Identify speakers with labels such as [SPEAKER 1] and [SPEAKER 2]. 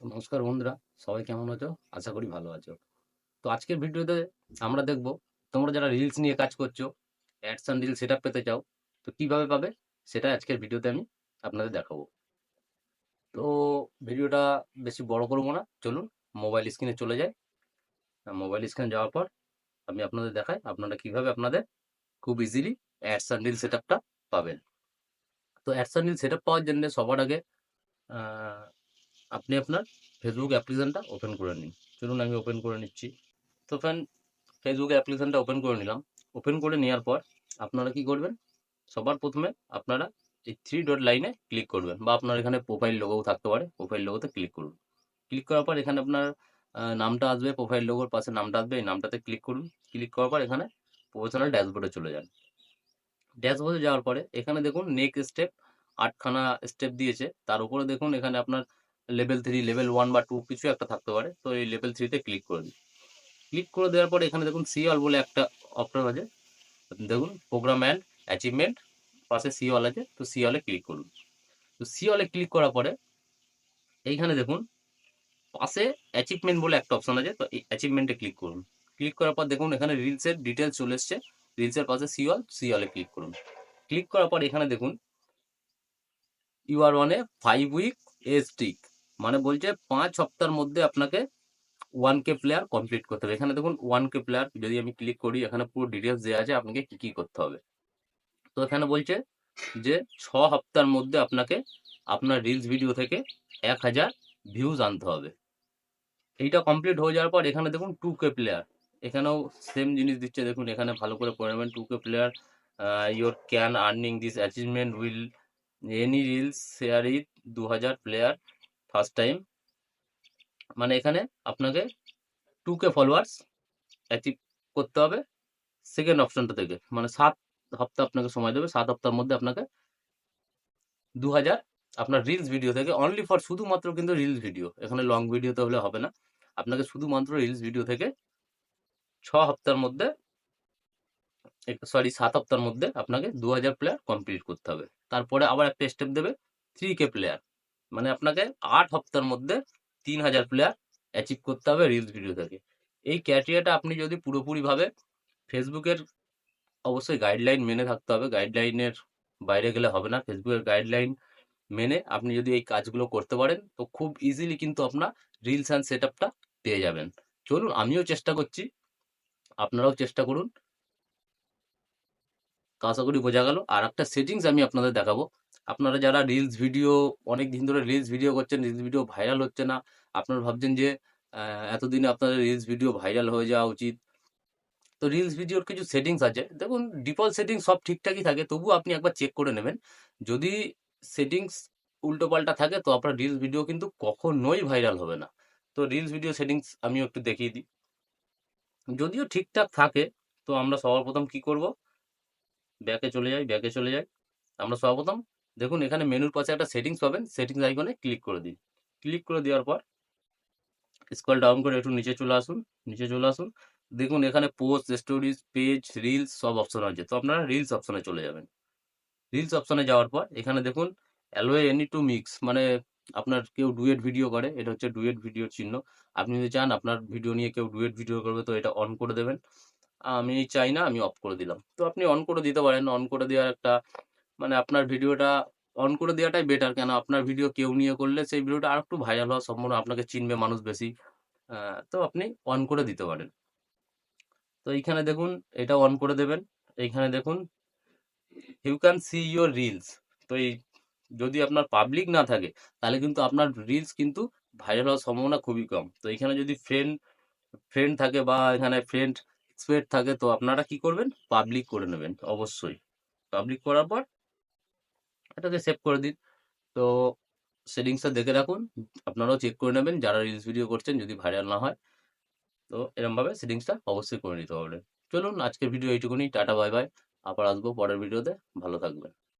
[SPEAKER 1] তো নমস্কার বন্ধুরা, সবাই কেমন আছো? আশা করি ভালো আছো। তো আজকের ভিডিওতে আমরা দেখব, তোমরা যারা রিলস নিয়ে কাজ করছ অ্যাডস অ্যান্ড রিল সেট পেতে চাও, তো কীভাবে পাবে সেটা আজকের ভিডিওতে আমি আপনাদের দেখাবো। তো ভিডিওটা বেশি বড় করব না, চলুন মোবাইল স্ক্রিনে চলে যাই। মোবাইল স্ক্রিনে যাওয়ার পর আমি আপনাদের দেখাই আপনারা কীভাবে আপনাদের খুব easily ads and reel set পাবেন। তো অ্যাডস অ্যান্ড রিল সেট পাওয়ার জন্য সবার আগে আপনি আপনার ফেসবুক অ্যাপ্লিকেশনটা ওপেন করে নিন। চলুন, আমি ওপেন করে নিচ্ছি। তো ফ্রেন্ড ফেসবুক অ্যাপ্লিকেশনটা ওপেন করে নিলাম। ওপেন করে নেওয়ার পর আপনারা কি করবেন? সবার প্রথমে আপনারা এই থ্রি ডট লাইনে ক্লিক করবেন বা আপনার এখানে প্রোফাইল লোগোও থাকতে পারে প্রোফাইল লোগোতে ক্লিক করুন। ক্লিক করার পর এখানে আপনার নামটা আসবে প্রোফাইল লোগোর পাশে নামটা আসবে, এই নামটাতে ক্লিক করুন। ক্লিক করার পর এখানে প্রফেশনাল ড্যাশবোর্ডে চলে যান। ড্যাশবোর্ডে যাওয়ার পরে এখানে দেখুন নেক্সট স্টেপ আটখানা স্টেপ দিয়েছে। তার উপরে দেখুন, এখানে আপনার লেভেল থ্রি লেভেল ওয়ান বা টু কিছু একটা থাকতে পারে। তো এই লেভেল থ্রিতে ক্লিক করে দিন। ক্লিক করে দেওয়ার পরে এখানে দেখুন সিওয়াল বলে একটা অপশন আছে। দেখুন প্রোগ্রাম অ্যান্ড অ্যাচিভমেন্ট পাশে সিওয়াল আছে। তো সিওয়ালে ক্লিক করুন। তো সিওয়ালে ক্লিক করার পরে এইখানে দেখুন পাশে অ্যাচিভমেন্ট বলে একটা অপশন আছে। তো এই অ্যাচিভমেন্টে ক্লিক করুন। ক্লিক করার পর দেখুন এখানে রিলসের ডিটেলস চলে এসছে। রিলসের পাশে সিওয়াল সিওয়ালে ক্লিক করুন। ক্লিক করার পর এখানে দেখুন ইউ আর ওয়ানে ফাইভ উইক এস স্টিক মানে বলছে পাঁচ সপ্তাহের মধ্যে আপনাকে ওয়ান কে প্লেয়ার কমপ্লিট করতে হবে। এখানে দেখুন ওয়ান কে প্লেয়ার যদি আমি ক্লিক করি, এখানে পুরো ডিটেলস দেওয়া আছে, আপনাকে কি কি করতে হবে। তো এখানে বলছে যে ছ সপ্তাহের মধ্যে আপনাকে আপনার রিলস ভিডিও থেকে এক হাজার ভিউজ আনতে হবে। এইটা কমপ্লিট হয়ে যাওয়ার পর এখানে দেখুন টু কে প্লেয়ার এখানেও সেম জিনিস দিচ্ছে। দেখুন এখানে ভালো করে পড়ে নেবেন। Two K player your can earning this achievement will any reels share it দু হাজার প্লেয়ার ফার্স্ট টাইম মানে এখানে আপনাকে টু কে ফলোয়ার্স অ্যাচিভ করতে হবে সেকেন্ড অপশনটা থেকে। মানে সাত সপ্তাহ আপনাকে সময় দেবে, সাত সপ্তাহের মধ্যে আপনাকে দু হাজার আপনার রিলস ভিডিও থেকে অনলি ফর শুধুমাত্র কিন্তু রিলস ভিডিও এখানে লং ভিডিওতে হলে হবে না। আপনাকে শুধুমাত্র রিলস ভিডিও থেকে ছ সপ্তাহের মধ্যে সরি সাত সপ্তাহের মধ্যে আপনাকে দু হাজার প্লেয়ার কমপ্লিট করতে হবে। তারপরে আবার একটা স্টেপ দেবে থ্রি কে প্লেয়ার মানে আপনাকে আট হপ্তার মধ্যে তিন হাজার প্লেয়ার অ্যাচিভ করতে হবে রিলস ভিডিও থেকে। এই ক্যাটেরিয়াটা আপনি যদি পুরোপুরিভাবে ফেসবুকের অবশ্যই গাইডলাইন মেনে থাকতে হবে। গাইডলাইনের বাইরে গেলে হবে না। ফেসবুকের গাইডলাইন মেনে আপনি যদি এই কাজগুলো করতে পারেন, তো খুব ইজিলি কিন্তু আপনার রিলস অ্যান্ড সেট আপটা পেয়ে যাবেন। চলুন, আমিও চেষ্টা করছি। আপনারাও চেষ্টা করুন। আশা করি বোঝা গেল। আর একটা সেটিংস আমি আপনাদের দেখাবো। আপনারা যারা রিলস ভিডিও অনেক দিন ধরে রিলস ভিডিও করছেন রিলস ভিডিও ভাইরাল হচ্ছে না, আপনারা ভাবছেন যে এতদিনে আপনাদের রিলস ভিডিও ভাইরাল হয়ে যাওয়া উচিত। তো রিলস ভিডিওর কিছু সেটিংস আছে। দেখুন ডিফল্ট সেটিংস সব ঠিকঠাকই থাকে তবুও আপনি একবার চেক করে নেবেন। যদি সেটিংস উল্টোপাল্টা থাকে, তো আপনার রিলস ভিডিও কিন্তু কখনোই ভাইরাল হবে না। তো রিলস ভিডিও সেটিংস আমিও একটু দেখিয়ে দিই। যদিও ঠিকঠাক থাকে, তো আমরা সবার প্রথম কি করব? ব্যাকে চলে যাই ব্যাকে চলে যাই। আমরা সর্বপ্রথম দেখুন, এখানে মেনুর পাশে একটা সেটিংস পাবেন। সেটিংস আইকনে ক্লিক করে দিন। ক্লিক করে দেওয়ার পর স্কল ডাউন করে একটু নিচে চলে আসুন, নিচে চলে আসুন। দেখুন, এখানে পোস্ট স্টোরিজ পেজ রিলস সব অপশন আছে। তো আপনারা রিলস অপশনে চলে যাবেন। রিলস অপশনে যাওয়ার পর এখানে দেখুন অ্যালোয়ে এনি টু মিক্স মানে আপনার কেউ ডুয়েট ভিডিও করে, এটা হচ্ছে ডুয়েট ভিডিওর চিহ্ন। আপনি যদি চান, আপনার ভিডিও নিয়ে কেউ ডুয়েট ভিডিও করবে, তো এটা অন করে দেবেন। আমি চাই না, আমি অফ করে দিলাম। তো আপনি অন করে দিতে পারেন। অন করে দেওয়ার একটা মানে আপনার ভিডিওটা অন করে দেওয়াটাই বেটার কেন? আপনার ভিডিও কেউ নিয়ে করলে সেই ভিডিওটা আর একটু ভাইরাল হওয়ার সম্ভাবনা আপনাকে চিনবে মানুষ বেশি। তো আপনি অন করে দিতে পারেন। তো এইখানে দেখুন, এটা অন করে দেবেন। এইখানে দেখুন you can see your reels তো এই, যদি আপনার পাবলিক না থাকে, তাহলে কিন্তু আপনার রিলস কিন্তু ভাইরাল হওয়ার সম্ভাবনা খুবই কম। তো এখানে যদি ফ্রেন্ড ফ্রেন্ড থাকে বা এখানে ফ্রেন্ড এক্সপেক্ট থাকে, তো আপনারা কি করবেন? পাবলিক করে নেবেন, অবশ্যই। পাবলিক করার পর এটাকে সেভ করে দিন। তো সেটিংসটা দেখে রাখুন, আপনারাও চেক করে নেবেন, যারা রিলস ভিডিও করছেন যদি ভাইরাল না হয়। তো এরমভাবে সেটিংসটা অবশ্যই করে নিতে হবে। চলুন আজকের ভিডিও এইটুকুনি, টাটা বাই বাই আবার আসব পরের ভিডিওতে ভালো থাকবেন।